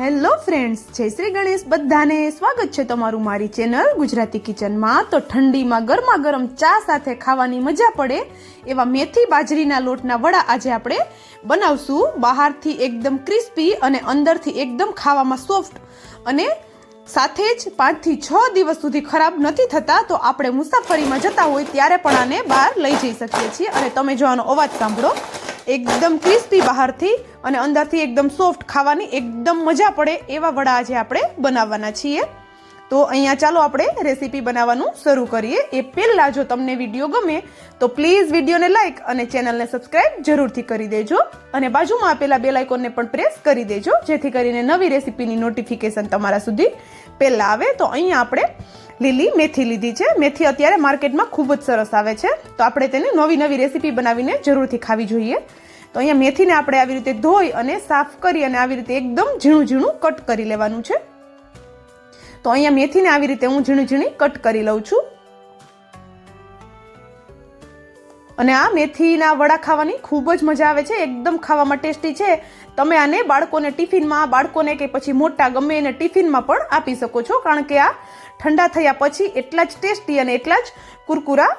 Hello friends, જય શ્રી ગણેશ. બધાને સ્વાગત છે તમારું મારી ચેનલ ગુજરાતી કિચનમાં. તો ઠંડીમાં ગરમા ગરમ ચા સાથે ખાવાની મજા પડે એવા મેથી બાજરીના લોટના વડા આજે આપણે બનાવશું. બહારથી એકદમ ક્રિસ્પી અને અંદરથી એકદમ ખાવામાં સોફ્ટ. અને સાથે જ પાંચથી છ દિવસ સુધી ખરાબ નથી થતા, તો આપણે મુસાફરીમાં જતા હોય ત્યારે પણ આને બહાર લઈ જઈ શકીએ છીએ. અને તમે જો આનો અવાજ સાંભળો. એકદમ ક્રિસ્પી બહારથી અને અંદરથી એકદમ સોફ્ટ ખાવાની એકદમ મજા પડે એવા વડા આજે આપણે બનાવવાના છીએ. તો અહીંયા ચાલો આપણે રેસીપી બનાવવાનું શરૂ કરીએ. એ પહેલાં જો તમને વીડિયો ગમે, તો પ્લીઝ વિડીયોને લાઇક અને ચેનલને સબસ્ક્રાઇબ જરૂરથી કરી દેજો. અને બાજુમાં આપેલા બેલ આઇકોનને પણ પ્રેસ કરી દેજો, જેથી કરીને નવી રેસીપીની નોટિફિકેશન તમારા સુધી પહેલાં આવે. તો અહીંયા આપણે લીલી મેથી લીધી છે. મેથી અત્યારે માર્કેટમાં ખૂબ જ સરસ આવે છે. તો આપણે તેને નવી નવી રેસીપી બનાવીને જરૂરથી ખાવી જોઈએ. તો અહીંયા મેથીને આપણે આવી રીતે ધોઈ અને સાફ કરી અને આવી રીતે એકદમ ઝીણું ઝીણું કટ કરી લેવાનું છે. તો અહીંયા મેથીને આવી રીતે હું ઝીણી ઝીણી કટ કરી લઉં છું. અને આ મેથીના વડા ખાવાની ખૂબ જ મજા આવે છે, એકદમ ખાવામાં ટેસ્ટી છે. તમે આને બાળકોને ટિફિનમાં, બાળકોને કે પછી મોટા ગમે એને ટિફિનમાં પણ આપી શકો છો, કારણ કે આ ઠંડા થયા પછી એટલા જ ટેસ્ટી અને એટલા જ કુરકુરા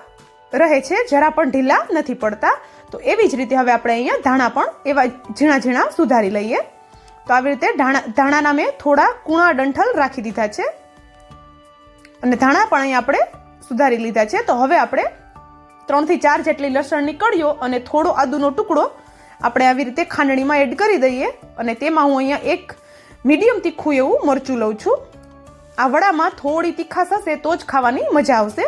રહે છે, જરા પણ ઢીલા નથી પડતા. તો એવી જ રીતે હવે આપણે અહીંયા ધાણા પણ એવા ઝીણા ઝીણા સુધારી લઈએ. તો આવી રીતે ધાણા, ધાણાના મેં થોડા કૂણા ડંઠલ રાખી દીધા છે. અને ધાણા પણ અહીંયા આપણે સુધારી લીધા છે. તો હવે આપણે ત્રણથી ચાર જેટલી લસણની કળીઓ અને થોડો આદુનો ટુકડો આપણે આવી રીતે ખાંડણીમાં એડ કરી દઈએ અને તેમાં હું અહીંયા એક મીડિયમ તીખું એવું મરચું લઉં છું. આ વડામાં થોડી તીખાશ હશે તો જ ખાવાની મજા આવશે.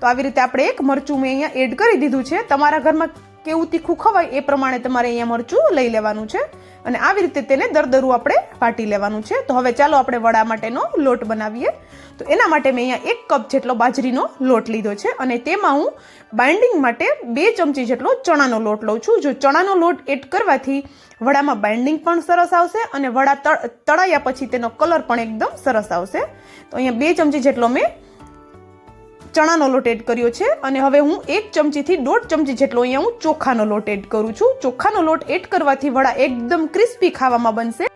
તો આવી રીતે આપણે એક મરચું મેં અહીંયા એડ કરી દીધું છે. તમારા ઘરમાં કેવું તીખું ખવાય એ પ્રમાણે તમારે અહીંયા મરચું લઈ લેવાનું છે. અને આવી રીતે તેને દરદરું આપણે વાટી લેવાનું છે. તો હવે ચાલો આપણે વડા માટેનો લોટ બનાવીએ. તો એના માટે મેં અહીંયા એક કપ જેટલો બાજરીનો લોટ લીધો છે. અને તેમાં હું બાઇન્ડિંગ માટે બે ચમચી જેટલો ચણાનો લોટ લઉં છું. જો ચણાનો લોટ એડ કરવાથી વડામાં બાઇન્ડિંગ પણ સરસ આવશે અને વડા તળાયા પછી તેનો કલર પણ એકદમ સરસ આવશે. તો અહીંયા બે ચમચી જેટલો મેં ચણાનો લોટ એડ કર્યો છે અને હવે હું એક ચમચીથી દોઢ ચમચી જેટલો અહીંયા હું ચોખાનો લોટ એડ કરું છું. ચોખાનો લોટ એડ કરવાથી વડા એકદમ ક્રિસ્પી ખાવામાં બનશે.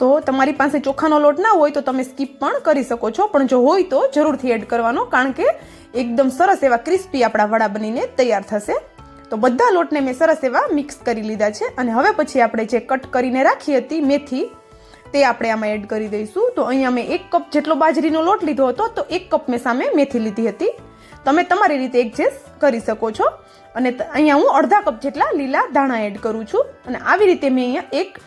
તો તમારી પાસે ચોખાનો લોટ ના હોય તો તમે સ્કીપ પણ કરી શકો છો. પણ જો હોય તો જરૂરથી એડ કરવાનો, કારણ કે એકદમ સરસ એવા ક્રિસ્પી આપણા વડા બનીને તૈયાર થશે. તો બધા લોટને મેં સરસ એવા મિક્સ કરી લીધા છે. અને હવે પછી આપણે જે કટ કરીને રાખી હતી મેથી તે આપણે આમાં એડ કરી દઈશું. તો અહીંયા મેં એક કપ જેટલો બાજરીનો લોટ લીધો હતો, તો એક કપ મેં સામે મેથી લીધી હતી. તમે તમારી રીતે એડજસ્ટ કરી શકો છો. અને અહીંયા હું અડધા કપ જેટલા લીલા ધાણા એડ કરું છું. અને આવી રીતે મેં અહીંયા એક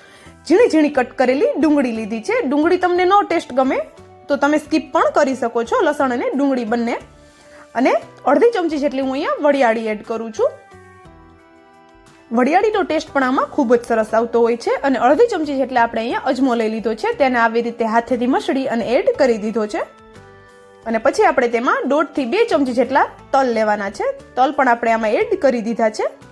ઝીણી ઝીણી કટ કરેલી ડુંગળી લીધી છે. ડુંગળી તમને નો ટેસ્ટ ગમે, તો તમે સ્કીપ પણ કરી શકો છો. લસણ અને ડુંગળી બંને. અને અડધી ચમચી જેટલી હું અહીંયા વડિયાળી એડ કરું છું. વડિયાળીનો ટેસ્ટ પણ આમાં ખૂબ જ સરસ આવતો હોય છે અને અડધી ચમચી જેટલા આપણે અહીંયા અજમો લઈ લીધો છે. તેને આવી રીતે હાથેથી મસળી અને એડ કરી દીધો છે. અને પછી આપણે તેમાં દોઢથી બે ચમચી જેટલા તલ લેવાના છે. તલ પણ આપણે આમાં એડ કરી દીધા છે.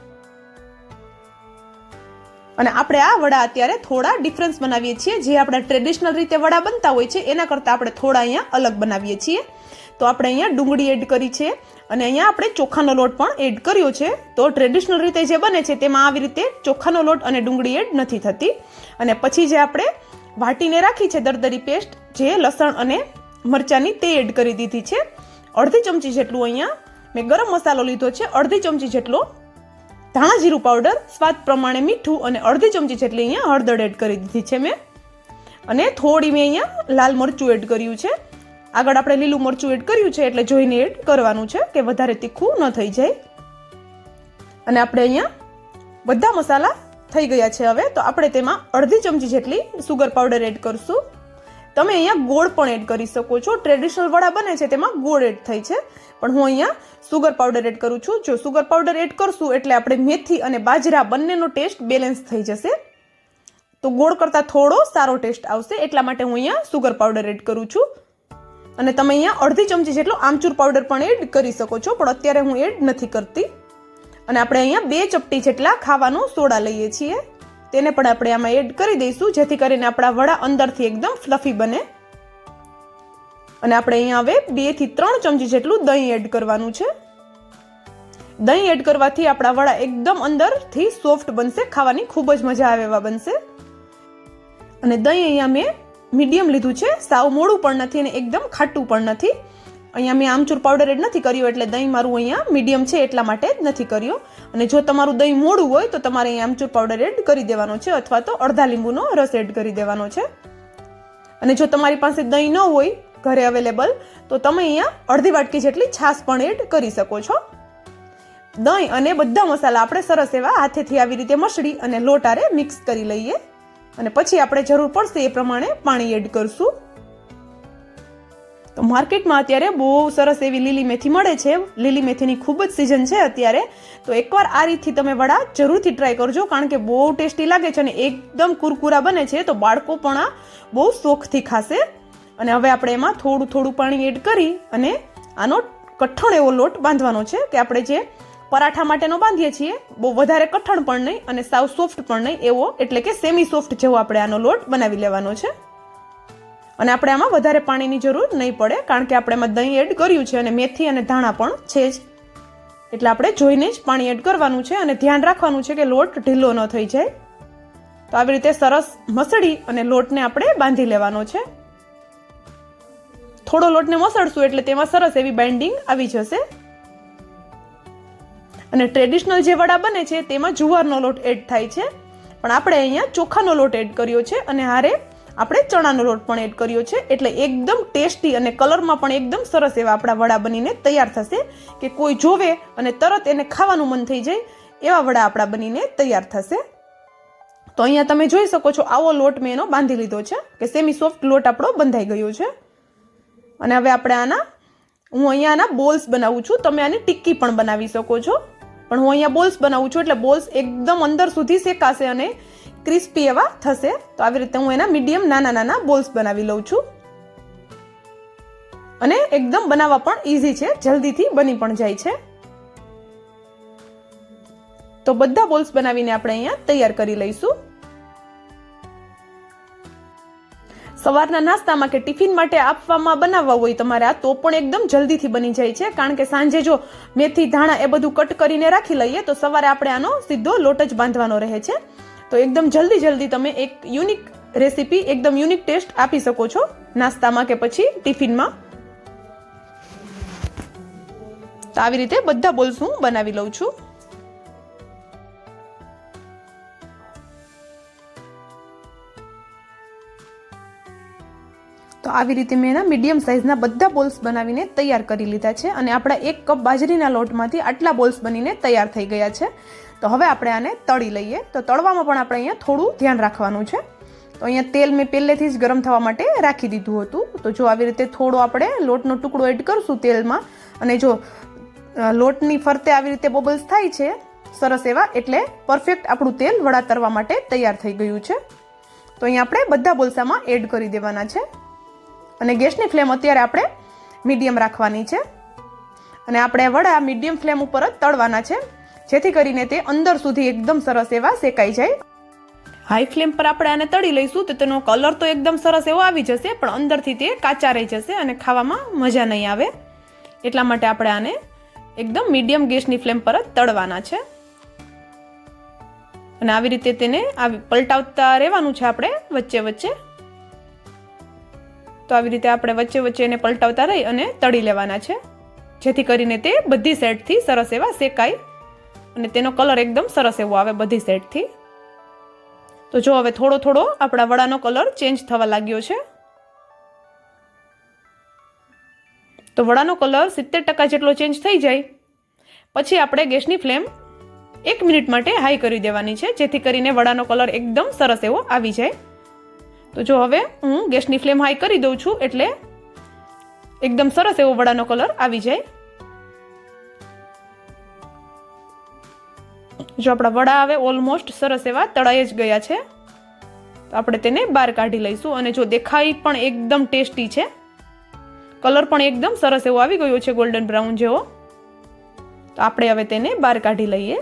અને આપણે આ વડા અત્યારે થોડા ડિફરન્સ બનાવીએ છીએ. જે આપણે ટ્રેડિશનલ રીતે વડા બનતા હોય છે, એના કરતાં આપણે થોડા અહીંયા અલગ બનાવીએ છીએ. તો આપણે અહીંયા ડુંગળી એડ કરી છે અને અહીંયા આપણે ચોખાનો લોટ પણ એડ કર્યો છે. તો ટ્રેડિશનલ રીતે જે બને છે, તેમાં આવી રીતે ચોખાનો લોટ અને ડુંગળી એડ નથી થતી. અને પછી જે આપણે વાટીને રાખી છે, દરદરી પેસ્ટ જે લસણ અને મરચાંની તે એડ કરી દીધી છે. અડધી ચમચી જેટલું અહીંયા મેં ગરમ મસાલો લીધો છે, અડધી ચમચી જેટલો ધાણા જીરું પાવડર સ્વાદ પ્રમાણે મીઠું અને અડધી ચમચી જેટલી અહીંયા હળદર એડ કરી દીધી છે મેં. અને થોડી મેં અહીંયા લાલ મરચું એડ કર્યું છે. આગળ આપણે લીલું મરચું એડ કર્યું છે એટલે જોઈને એડ કરવાનું છે કે વધારે તીખું ન થઈ જાય. અને આપણે અહીંયા બધા મસાલા થઈ ગયા છે હવે. તો આપણે તેમાં અડધી ચમચી જેટલી સુગર પાવડર એડ કરશું. તમે અહીંયા ગોળ પણ એડ કરી શકો છો. ટ્રેડિશનલ વડા બને છે તેમાં ગોળ એડ થઈ છે. પણ હું અહીંયા સુગર પાવડર એડ કરું છું. જો સુગર પાવડર એડ કરશું એટલે આપણે મેથી અને બાજરા બંનેનો ટેસ્ટ બેલેન્સ થઈ જશે. તો ગોળ કરતાં થોડો સારો ટેસ્ટ આવશે. એટલા માટે હું અહીંયા સુગર પાવડર એડ કરું છું. અને તમે અહીંયા અડધી ચમચી જેટલો આમચૂર પાવડર પણ એડ કરી શકો છો. પણ અત્યારે હું એડ નથી કરતી. અને આપણે અહીંયા બે ચપટી જેટલા ખાવાનો સોડા લઈએ છીએ. તેને પણ આપણે આમાં એડ કરી દઈશું, જેથી કરીને આપણા વડા અંદરથી એકદમ ફ્લફી બને. અને આપણે અહીંયા હવે બેથી ત્રણ ચમચી જેટલું દહીં એડ કરવાનું છે. દહીં એડ કરવાથી આપણા વડા એકદમ અંદરથી સોફ્ટ બનશે, ખાવાની ખૂબ જ મજા આવે એવા બનશે. અને દહીં અહીંયા મેં મીડિયમ લીધું છે, સાવ મોડું પણ નથી અને એકદમ ખાટું પણ નથી. અહીંયા મેં આમચૂર પાવડર એડ નથી કર્યો એટલે દહીં મારું અહીંયા મીડિયમ છે એટલા માટે નથી કર્યો. અને જો તમારું દહીં મોડું હોય તો તમારે અહીંયા આમચૂર પાવડર એડ કરી દેવાનો છે અથવા તો અડધા લીંબુનો રસ એડ કરી દેવાનો છે. અને જો તમારી પાસે દહીં ન હોય ઘરે અવેલેબલ તો તમે અહીંયા અડધી વાટકી જેટલી છાશ પણ એડ કરી શકો છો. દહીં અને બધા મસાલા આપણે સરસ એવા હાથેથી આવી રીતે મસળી અને લોટારે મિક્સ કરી લઈએ. અને પછી આપણે જરૂર પડશે એ પ્રમાણે પાણી એડ કરશું. તો માર્કેટમાં અત્યારે બહુ સરસ એવી લીલી મેથી મળે છે. લીલી મેથીની ખૂબ જ સિઝન છે અત્યારે. તો એકવાર આ રીતથી તમે વડા જરૂરથી ટ્રાય કરજો, કારણ કે બહુ ટેસ્ટી લાગે છે અને એકદમ કુરકુરા બને છે. તો બાળકો પણ આ બહુ શોખથી ખાશે. અને હવે આપણે એમાં થોડું થોડું પાણી એડ કરી અને આનો કઠણ એવો લોટ બાંધવાનો છે કે આપણે જે પરાઠા માટેનો બાંધીએ છીએ, બહુ વધારે કઠણ પણ નહીં અને સાવ સોફ્ટ પણ નહીં, એવો એટલે કે સેમી સોફ્ટ જેવો આપણે આનો લોટ બનાવી લેવાનો છે. અને આપણે આમાં વધારે પાણીની જરૂર નહીં પડે, કારણ કે આપણે એમાં દહીં એડ કર્યું છે અને મેથી અને ધાણા પણ છે જ. એટલે આપણે જોઈને જ પાણી એડ કરવાનું છે અને ધ્યાન રાખવાનું છે કે લોટ ઢીલો ન થઈ જાય. તો આવી રીતે સરસ મસળી અને લોટને આપણે બાંધી લેવાનો છે. થોડો લોટને મસળશું એટલે તેમાં સરસ એવી બાઇન્ડિંગ આવી જશે. અને ટ્રેડિશનલ જે વડા બને છે તેમાં જુવારનો લોટ એડ થાય છે. પણ આપણે અહીંયા ચોખાનો લોટ એડ કર્યો છે અને હારે આપણે ચણાનો લોટ પણ એડ કર્યો છે. એટલે એકદમ ટેસ્ટી અને કલરમાં પણ એકદમ સરસ એવા આપણા વડા બનીને તૈયાર થશે કે કોઈ જોવે અને તરત એને ખાવાનું મન થઈ જાય એવા વડા આપણા બનીને તૈયાર થશે. તો અહીંયા તમે જોઈ શકો છો આવો લોટ મેં એનો બાંધી લીધો છે કે સેમી સોફ્ટ લોટ આપણો બંધાઈ ગયો છે. અને હવે આપણે આના, હું અહીંયા આના બોલ્સ બનાવું છું. તમે આની ટિક્કી પણ બનાવી શકો છો. પણ હું અહીંયા બોલ્સ બનાવું છું એટલે બોલ્સ એકદમ અંદર સુધી શેકાશે અને ક્રિસ્પી એવા થશે. તો આવી રીતે હું એના મીડિયમ નાના નાના બોલ્સ બનાવી લઉં છું. અને એકદમ બનાવવા પણ ઇઝી છે. જલ્દીથી બની પણ જાય છે. તો બધા બોલ્સ બનાવીને આપણે અહીંયા તૈયાર કરી લઈશું. સવારના નાસ્તામાં કે ટિફિન માટે આપવામાં બનાવવા હોય તમારે આ તો પણ એકદમ જલ્દીથી બની જાય છે. કારણ કે સાંજે જો મેથી, ધાણા એ બધું કટ કરીને રાખી લઈએ તો સવારે આપણે આનો સીધો લોટ જ બાંધવાનો રહે છે. તો એકદમ જલ્દી જલ્દી તમે એક યુનિક રેસીપી એકદમ યુનિક ટેસ્ટ આપી શકો છો નાસ્તામાં કે પછી ટિફિનમાં. તો આવી રીતે બધા બોલ્સ હું બનાવી લઉં છું. તો આવી રીતે મેં એના મીડિયમ સાઇઝના બધા બોલ્સ બનાવીને તૈયાર કરી લીધા છે અને આપણા એક કપ બાજરીના લોટમાંથી આટલા બોલ્સ બનીને તૈયાર થઈ ગયા છે. તો હવે આપણે આને તળી લઈએ. તો તળવામાં પણ આપણે અહીંયા થોડું ધ્યાન રાખવાનું છે. તો અહીંયા તેલ મેં પહેલેથી જ ગરમ થવા માટે રાખી દીધું હતું. તો જો આવી રીતે થોડો આપણે લોટનો ટુકડો એડ કરશું તેલમાં. અને જો લોટની ફરતે આવી રીતે બબલ્સ થાય છે, સરસ એવા, એટલે પરફેક્ટ આપણું તેલ વડા તરવા માટે તૈયાર થઈ ગયું છે. તો અહીંયા આપણે બધા બોલસામાં એડ કરી દેવાના છે. અને ગેસની ફ્લેમ અત્યારે આપણે મીડિયમ રાખવાની છે. અને આપણે વડા મીડિયમ ફ્લેમ ઉપર જ તળવાના છે. જેથી કરીને તે અંદર સુધી એકદમ સરસ એવા શેકાઈ જાય. હાઈ ફ્લેમ પર આપણે આને તળી લઈશું તો તેનો કલર તો એકદમ સરસ એવો આવી જશે, પણ અંદરથી તે કાચા રહી જશે અને ખાવામાં મજા નહીં આવે. એટલા માટે આપણે આને એકદમ મીડિયમ ગેસની ફ્લેમ પર જ તળવાના છે. અને આવી રીતે તેને આવી પલટાવતા રહેવાનું છે આપણે વચ્ચે વચ્ચે. તો આવી રીતે આપણે વચ્ચે વચ્ચે એને પલટાવતા રહી અને તળી લેવાના છે. જેથી કરીને તે બધી સાઈડથી સરસ એવા શેકાય. અને તેનો કલર એકદમ સરસ એવો આવે બધી સેટથી. તો જો હવે થોડો થોડો આપણા વડાનો કલર ચેન્જ થવા લાગ્યો છે. તો વડાનો કલર સિત્તેર ટકા જેટલો ચેન્જ થઈ જાય. પછી આપણે ગેસની ફ્લેમ એક મિનિટ માટે હાઈ કરી દેવાની છે, જેથી કરીને વડાનો કલર એકદમ સરસ એવો આવી જાય. તો જો હવે હું ગેસની ફ્લેમ હાઈ કરી દઉં છું, એટલે એકદમ સરસ એવો વડાનો કલર આવી જાય. જો આપણા વડા આવે ઓલમોસ્ટ સરસ એવા તળાઈ જ ગયા છે. તો આપણે તેને બહાર કાઢી લઈશું અને જો દેખાય પણ એકદમ ટેસ્ટી છે. કલર પણ એકદમ સરસ એવો આવી ગયો છે ગોલ્ડન બ્રાઉન જેવો. તો આપણે હવે તેને બહાર કાઢી લઈએ.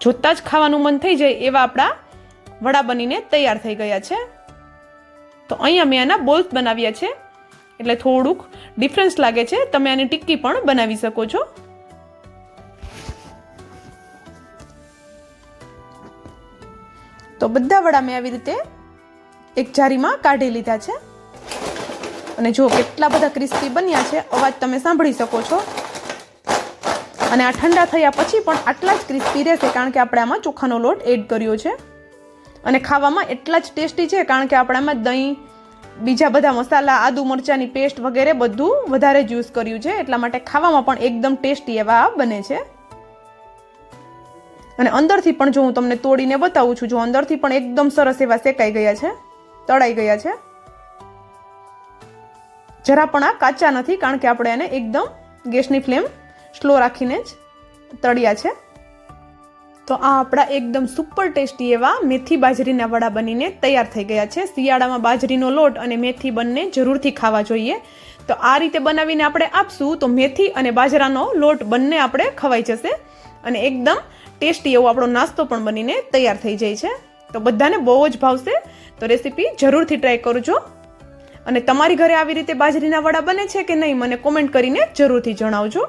જોતા જ ખાવાનું મન થઈ જાય એવા આપણા વડા બનીને તૈયાર થઈ ગયા છે. તો અહીંયા મેં આના બોલ્સ બનાવ્યા છે. એટલે થોડુંક ડિફરન્સ લાગે છે. તમે આની ટિક્કી પણ બનાવી શકો છો. તો બધા વડા મેં આવી રીતે એક જારીમાં કાઢી લીધા છે. અને જો કેટલા બધા ક્રિસ્પી બન્યા છે, અવાજ તમે સાંભળી શકો છો. અને આ ઠંડા થયા પછી પણ આટલા જ ક્રિસ્પી રહેશે કારણ કે આપણે આમાં ચોખાનો લોટ એડ કર્યો છે. અને ખાવામાં એટલા જ ટેસ્ટી છે કારણ કે આપણે આમાં દહીં બીજા બધા મસાલા, આદુ મરચાંની પેસ્ટ વગેરે બધું વધારે જ યુઝ કર્યું છે. એટલા માટે ખાવામાં પણ એકદમ ટેસ્ટી એવા બને છે. અને અંદરથી પણ જો હું તમને તોડીને બતાવું છું, જો અંદરથી પણ એકદમ સરસ એવા શેકાઈ ગયા છે, તળાઈ ગયા છે. જરા પણ આ કાચા નથી, કારણ કે આપણે એને એકદમ ગેસની ફ્લેમ સ્લો રાખીને જ તળ્યા છે. તો આ આપણા એકદમ સુપર ટેસ્ટી એવા મેથી બાજરીના વડા બનીને તૈયાર થઈ ગયા છે. શિયાળામાં બાજરીનો લોટ અને મેથી બંને જરૂરથી ખાવા જોઈએ. તો આ રીતે બનાવીને આપણે આપશું તો મેથી અને બાજરાનો લોટ બંને આપણે ખવાઈ જશે અને એકદમ ટેસ્ટી એવો આપણો નાસ્તો પણ બનીને તૈયાર થઈ જાય છે. તો બધાને બહુ જ ભાવશે. તો રેસીપી જરૂરથી ટ્રાય કરજો. અને તમારી ઘરે આવી રીતે બાજરીના વડા બને છે કે નહીં, મને કોમેન્ટ કરીને જરૂરથી જણાવજો.